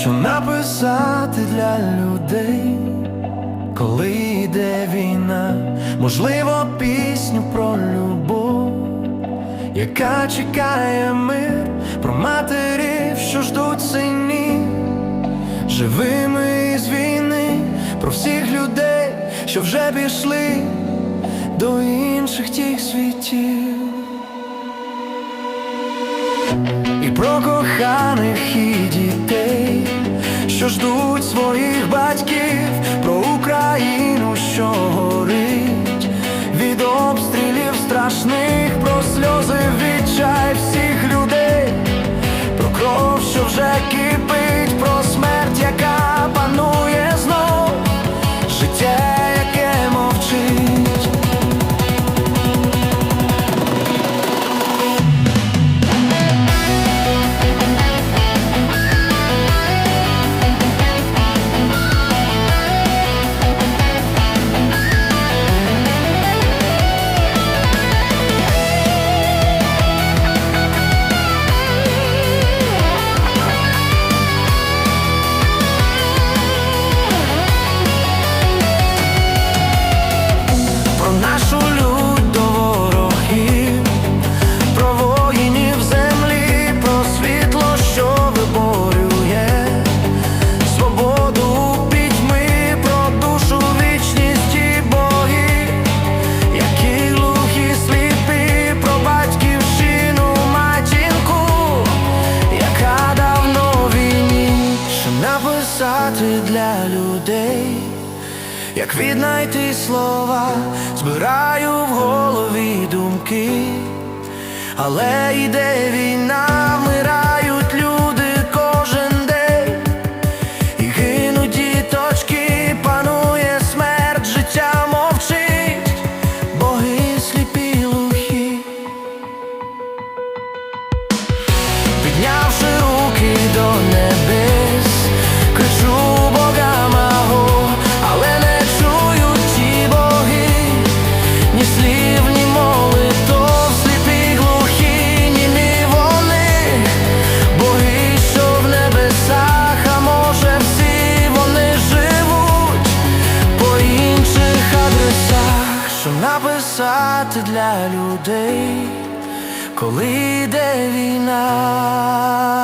що написати для людей, коли йде війна, можливо, пісню про любов, яка чекає мир, про матерів, що ждуть синів, живими із війни, про всіх людей, що вже пішли до інших тих світів. І про коханих своїх батьків, про Україну, що горить, від обстрілів страшних, про сльози відчай всіх людей, про кров, що вже кипить, для людей. Як віднайти слова, збираю в голові думки, але йде війна, написати для людей коли йде війна.